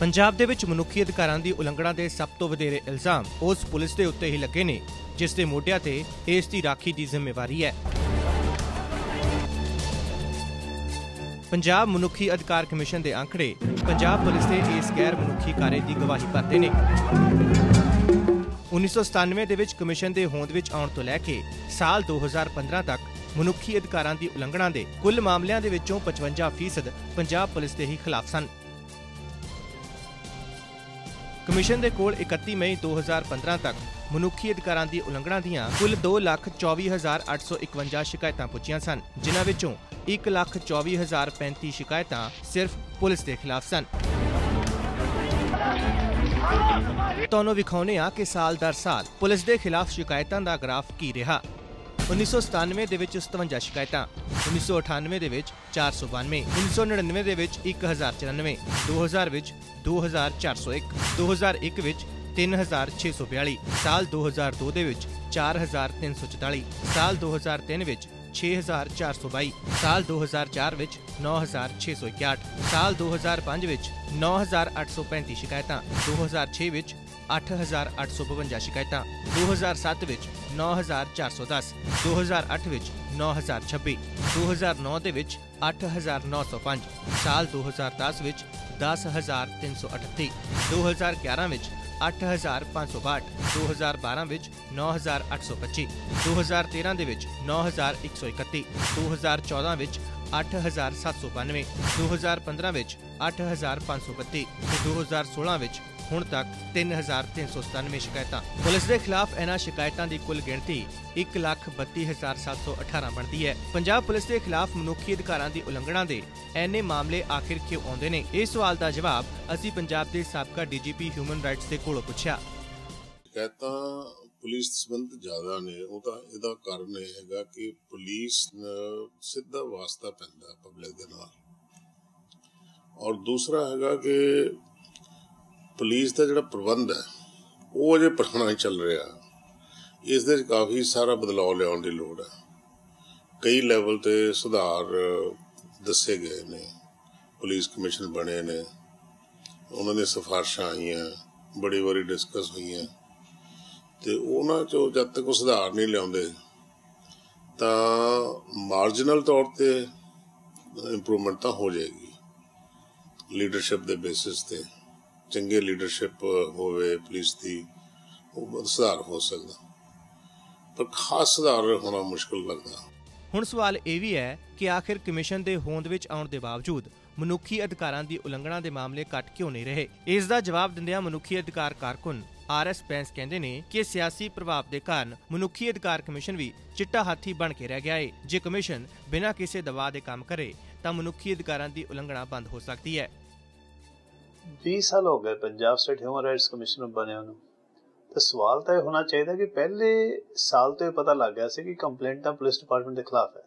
ਪੰਜਾਬ ਦੇ ਵਿੱਚ ਮਨੁੱਖੀ ਅਧਿਕਾਰਾਂ ਦੀ ਉਲੰਘਣਾ ਦੇ ਸਭ ਤੋਂ ਵਧੇਰੇ ਇਲਜ਼ਾਮ ਉਸ ਪੁਲਿਸ ਦੇ ਉੱਤੇ ਹੀ ਲੱਗੇ ਨੇ, ਜਿਸ ਦੇ ਮੋਢਿਆਂ ਤੇ ਇਸ ਦੀ ਰਾਖੀ ਦੀ ਜ਼ਿੰਮੇਵਾਰੀ ਹੈ। ਪੰਜਾਬ ਮਨੁੱਖੀ ਅਧਿਕਾਰ ਕਮਿਸ਼ਨ ਦੇ ਅੰਕੜੇ, ਪੰਜਾਬ ਪੁਲਿਸ ਦੇ ਇਸ ਗੈਰ ਮਨੁੱਖੀ ਕਾਰੇ ਦੀ ਗਵਾਹੀ ਭਰਦੇ ਨੇ। 1997 ਦੇ ਵਿੱਚ ਕਮਿਸ਼ਨ ਦੇ ਹੋਂਦ ਵਿੱਚ ਆਉਣ ਤੋਂ ਲੈ ਕੇ ਸਾਲ 2015 ਤੱਕ ਮਨੁੱਖੀ ਅਧਿਕਾਰਾਂ ਦੀ ਉਲੰਘਣਾ ਦੇ ਕੁੱਲ ਮਾਮਲਿਆਂ ਦੇ ਵਿੱਚੋਂ 55% ਪੰਜਾਬ ਪੁਲਿਸ ਦੇ ਹੀ ਖਿਲਾਫ ਸਨ। ਕਮਿਸ਼ਨ ਦੇ ਕੋਲ 31 ਮਈ 2015 ਤੱਕ ਮਨੁੱਖੀ ਅਧਿਕਾਰਾਂ ਦੀ ਉਲੰਘਣਾ ਦੀਆਂ ਕੁੱਲ 224851 ਸ਼ਿਕਾਇਤਾਂ ਪੁੱਜੀਆਂ ਸਨ, ਜਿਨ੍ਹਾਂ ਵਿੱਚੋਂ 124035 ਸ਼ਿਕਾਇਤਾਂ ਸਿਰਫ ਪੁਲਿਸ ਦੇ ਖਿਲਾਫ ਸਨ। ਤੁਹਾਨੂੰ ਵਿਖਾਉਨੇ ਆ ਕਿ ਸਾਲ ਦਰ ਸਾਲ ਪੁਲਿਸ ਦੇ ਖਿਲਾਫ ਸ਼ਿਕਾਇਤਾਂ ਦਾ ਗ੍ਰਾਫ ਕੀ ਰਿਹਾ। 1997 ਦੇ ਵਿੱਚ 57 ਸ਼ਿਕਾਇਤਾਂ 1998 ਦੇ ਵਿੱਚ 492 1999 ਦੇ ਵਿੱਚ 1094 2000 ਵਿੱਚ 2401 2001 ਵਿੱਚ 3642 ਸਾਲ 2002 ਦੇ ਵਿੱਚ 4344 ਸਾਲ 2003 ਵਿੱਚ 6422 ਸਾਲ 2004 ਵਿੱਚ 9661 ਸਾਲ 2005 ਵਿੱਚ 9835 ਸ਼ਿਕਾਇਤਾਂ 2006 ਵਿੱਚ 8852 ਸ਼ਿਕਾਇਤਾਂ 2007 ਵਿੱਚ 9410 2008 ਵਿੱਚ 9026 2009 ਦੇ ਵਿੱਚ 8905 ਸਾਲ 2010 ਵਿੱਚ 10338 2011 ਵਿੱਚ 8562 2012 ਵਿੱਚ 9825 2013 ਦੇ ਵਿੱਚ 9131 2014 ਵਿੱਚ 8792 2015 ਵਿੱਚ 8532 ਤੇ 2016 ਵਿੱਚ ਹੁਣ ਤੱਕ 3397 ਸ਼ਿਕਾਇਤਾਂ। ਪੁਲਿਸ ਦੇ ਖਿਲਾਫ ਇਹਨਾਂ ਸ਼ਿਕਾਇਤਾਂ ਦੀ ਕੁੱਲ ਗਿਣਤੀ 132718 ਬਣਦੀ ਹੈ। ਪੰਜਾਬ ਪੁਲਿਸ ਦੇ ਖਿਲਾਫ ਮਨੁੱਖੀ ਅਧਿਕਾਰਾਂ ਦੀ ਉਲੰਘਣਾ ਦੇ ਐਨੇ ਮਾਮਲੇ ਆਖਿਰ ਕਿਉਂ ਆਉਂਦੇ ਨੇ? ਇਸ ਸਵਾਲ ਦਾ ਜਵਾਬ ਅਸੀਂ ਪੰਜਾਬ ਦੇ ਸਾਬਕਾ ਡੀਜੀਪੀ ਹਿਊਮਨ ਰਾਈਟਸ ਦੇ ਕੋਲੋਂ ਪੁੱਛਿਆ। ਸ਼ਿਕਾਇਤਾਂ ਪੁਲਿਸ ਸੰਬੰਧ ਜ਼ਿਆਦਾ ਨੇ। ਉਹ ਤਾਂ ਇਹਦਾ ਕਾਰਨ ਇਹ ਹੈਗਾ ਕਿ ਪੁਲਿਸ ਸਿੱਧਾ ਵਾਸਤਾ ਪੈਂਦਾ ਪਬਲਿਕ ਦੇ ਨਾਲ। ਔਰ ਦੂਸਰਾ ਹੈਗਾ ਕਿ ਪੁਲਿਸ ਦਾ ਜਿਹੜਾ ਪ੍ਰਬੰਧ ਹੈ, ਉਹ ਅਜੇ ਪੁਰਾਣਾ ਹੀ ਚੱਲ ਰਿਹਾ। ਇਸ ਦੇ ਕਾਫੀ ਸਾਰਾ ਬਦਲਾਅ ਲਿਆਉਣ ਦੀ ਲੋੜ ਹੈ। ਕਈ ਲੈਵਲ ਤੇ ਸੁਧਾਰ ਦੱਸੇ ਗਏ ਨੇ। ਪੁਲਿਸ ਕਮਿਸ਼ਨ ਬਣੇ ਨੇ। ਉਹਨਾਂ ਦੀਆਂ ਸਿਫਾਰਸ਼ਾਂ ਆਈਆਂ, ਬੜੀ ਵਾਰੀ ਡਿਸਕਸ ਹੋਈਆਂ। ਤੇ ਉਹਨਾਂ ਚੋਂ ਜਦ ਤੱਕ ਉਹ ਸੁਧਾਰ ਨਹੀਂ ਲਿਆਉਂਦੇ, ਤਾਂ ਮਾਰਜਨਲ ਤੌਰ ਤੇ ਇੰਪਰੂਵਮੈਂਟ ਤਾਂ ਹੋ ਜਾਏਗੀ। ਲੀਡਰਸ਼ਿਪ ਦੇ ਬੇਸਿਸ ਤੇ। ਚੰਗੇ ਲੀਡਰਸ਼ਿਪ ਹੋਵੇ, ਪੁਲਿਸ ਦੀ, ਉਹ ਸੁਧਾਰ ਹੋ ਸਕਦਾ। ਪਰ ਖਾਸ ਸੁਧਾਰ ਹੋਣਾ ਮੁਸ਼ਕਲ ਲੱਗਦਾ। ਹੁਣ ਸਵਾਲ ਇਹ ਵੀ ਹੈ ਕਿ ਆਖਿਰ ਕਮਿਸ਼ਨ ਦੇ ਹੋਂਦ ਵਿੱਚ ਆਉਣ ਦੇ ਬਾਵਜੂਦ ਮਨੁੱਖੀ ਅਧਿਕਾਰਾਂ ਦੀ ਉਲੰਘਣਾ ਦੇ ਮਾਮਲੇ ਘੱਟ ਕਿਉਂ ਨਹੀਂ ਰਹੇ? ਇਸ ਦਾ ਜਵਾਬ ਦਿੰਦਿਆਂ ਮਨੁੱਖੀ ਅਧਿਕਾਰ ਕਾਰਕੁਨ ਆਰਐਸ ਬੈਂਸ ਕਹਿੰਦੇ ਨੇ ਕਿ ਸਿਆਸੀ ਪ੍ਰਭਾਵ ਦੇ ਕਾਰਨ ਮਨੁੱਖੀ ਅਧਿਕਾਰ ਕਮਿਸ਼ਨ ਵੀ ਚਿੱਟਾ ਹਾਥੀ ਬਣ ਕੇ ਰਹਿ ਗਿਆ ਏ। ਜੇ ਕਮਿਸ਼ਨ ਬਿਨਾਂ ਕਿਸੇ ਦਬਾਅ ਦੇ ਕੰਮ ਕਰੇ, ਤਾਂ ਮਨੁੱਖੀ ਅਧਿਕਾਰਾਂ ਦੀ ਉਲੰਘਣਾ ਬੰਦ ਹੋ ਸਕਦੀ ਹੈ। 20 ਸਾਲ ਹੋ ਗਏ Punjab state human rights commission ਬਣਿਆ ਨੂੰ। ਤਾਂ ਸਵਾਲ ਤਾਂ ਇਹ ਹੋਣਾ ਚਾਹੀਦਾ ਕਿ ਪਹਿਲੇ ਸਾਲ ਤੋਂ ਇਹ ਪਤਾ ਲੱਗ ਗਿਆ ਸੀ ਕਿ ਕੰਪਲੇਂਟਾਂ ਪੁਲਿਸ ਡਿਪਾਰਟਮੈਂਟ ਦੇ ਖਿਲਾਫ ਹੈ।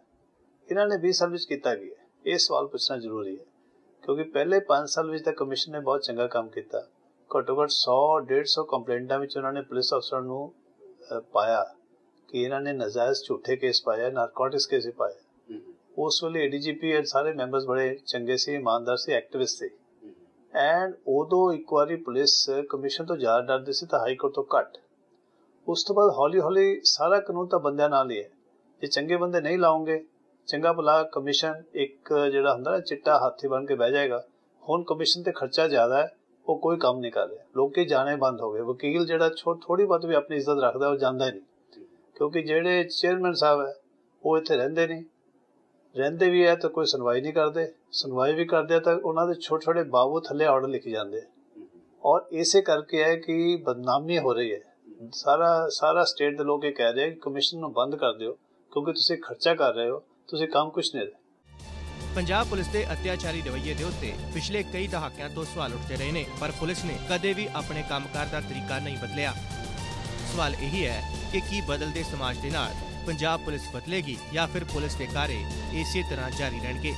ਇਹਨਾਂ ਨੇ 20 ਸਾਲ ਵਿੱਚ ਕੀਤਾ ਕੀ ਹੈ? ਇਹ ਸਵਾਲ ਪੁੱਛਣਾ ਜ਼ਰੂਰੀ ਹੈ ਕਿਉਂਕਿ ਪਹਿਲੇ 5 ਸਾਲ ਵਿੱਚ ਤਾਂ ਕਮਿਸ਼ਨ ਨੇ ਬਹੁਤ ਚੰਗਾ ਕੰਮ ਕੀਤਾ। ਘੱਟੋ ਘੱਟ 100 150 ਕੰਪਲੇਂਟਾਂ ਵਿੱਚ ਉਹਨਾਂ ਨੇ ਪੁਲਿਸ ਅਫਸਰਾਂ ਨੂੰ ਪਾਇਆ ਕਿ ਇਹਨਾਂ ਨੇ ਨਜਾਇਜ਼ ਝੂਠੇ ਕੇਸ ਪਾਇਆ ਨਾਰਕੋਟਿਕਸ ਕੇਸ ਪਾਇਆ ਉਸ ਵੇਲੇ ਏਡੀਜੀਪੀ ਐਂਡ ਸਾਰੇ ਮੈਂਬਰਸ ਬੜੇ ਚੰਗੇ ਸੀ ਇਮਾਨਦਾਰ ਸੀ ਐਕਟਿਵਿਸਟ ਸੀ। ਐਂਡ ਉਦੋਂ ਇੱਕ ਵਾਰੀ ਪੁਲਿਸ ਕਮਿਸ਼ਨ ਤੋਂ ਜ਼ਿਆਦਾ ਡਰਦੀ ਸੀ ਤਾਂ ਹਾਈ ਕੋਰਟ ਤੋਂ ਘੱਟ। ਉਸ ਤੋਂ ਬਾਅਦ ਹੌਲੀ ਹੌਲੀ ਸਾਰਾ ਕਾਨੂੰਨ ਤਾਂ ਬੰਦਿਆਂ ਨਾਲ ਹੀ ਹੈ। ਜੇ ਚੰਗੇ ਬੰਦੇ ਨਹੀਂ ਲਾਉਂਗੇ ਚੰਗਾ ਭਲਾ ਕਮਿਸ਼ਨ ਇੱਕ ਜਿਹੜਾ ਹੁੰਦਾ ਨਾ ਚਿੱਟਾ ਹਾਥੀ ਬਣ ਕੇ ਬਹਿ ਜਾਏਗਾ। ਹੁਣ ਕਮਿਸ਼ਨ ਤੇ ਖਰਚਾ ਜ਼ਿਆਦਾ ਹੈ ਉਹ ਕੋਈ ਕੰਮ ਨਹੀਂ ਕਰ ਰਿਹਾ। ਲੋਕੀ ਜਾਣੇ ਬੰਦ ਹੋ ਗਏ। ਵਕੀਲ ਜਿਹੜਾ ਥੋੜੀ ਬਹੁਤ ਵੀ ਆਪਣੀ ਇੱਜ਼ਤ ਰੱਖਦਾ ਉਹ ਜਾਂਦਾ ਹੀ ਨਹੀਂ। ਕਿਉਂਕਿ ਜਿਹੜੇ ਚੇਅਰਮੈਨ ਸਾਹਿਬ ਹੈ ਉਹ ਇੱਥੇ ਰਹਿੰਦੇ ਨਹੀਂ। ਰਹਿੰਦੇ ਵੀ ਹੈ ਤਾਂ ਕੋਈ ਸੁਣਵਾਈ ਨਹੀਂ ਕਰਦੇ, ਸੁਣਵਾਈ ਵੀ ਕਰਦੇ ਤਾਂ ਉਹਨਾਂ ਦੇ ਛੋਟੇ ਛੋਟੇ ਬਾਬੂ ਥੱਲੇ ਆਰਡਰ ਲਿਖੇ ਜਾਂਦੇ ਔਰ ਇਸੇ ਕਰਕੇ ਹੈ ਕਿ ਬਦਨਾਮੀ ਹੋ ਰਹੀ ਹੈ। ਸਾਰਾ ਸਾਰਾ ਸਟੇਟ ਦੇ ਲੋਕ ਇਹ ਕਹਿ ਰਹੇ ਕਿ ਕਮਿਸ਼ਨ ਨੂੰ ਬੰਦ ਕਰ ਦਿਓ, ਕਿਉਂਕਿ ਤੁਸੀਂ ਖਰਚਾ ਕਰ ਰਹੇ ਹੋ, ਤੁਸੀਂ ਕੰਮ ਕੁਝ ਨਹੀਂ ਰਹੇ। ਪੰਜਾਬ ਪੁਲਿਸ ਦੇ ਅਤਿਆਚਾਰੀ ਰਵੱਈਏ ਦੇ ਉੱਤੇ ਪਿਛਲੇ ਕਈ ਦਹਾਕਿਆਂ ਤੋਂ ਸਵਾਲ ਉੱਠਦੇ ਰਹੇ ਨੇ, ਪਰ ਪੁਲਿਸ ਨੇ ਕਦੇ ਵੀ ਆਪਣੇ ਕੰਮਕਾਰ ਦਾ ਤਰੀਕਾ ਨਹੀਂ ਬਦਲਿਆ। ਸਵਾਲ ਇਹੀ ਹੈ ਕਿ ਕੀ ਬਦਲਦੇ ਸਮਾਜ ਦੇ ਨਾਲ ਪੰਜਾਬ ਪੁਲਿਸ ਬਦਲੇਗੀ ਜਾਂ ਫਿਰ ਪੁਲਿਸ ਦੇ ਕਾਰੇ ਇਸੇ ਤਰ੍ਹਾਂ ਜਾਰੀ ਰਹਿਣਗੇ।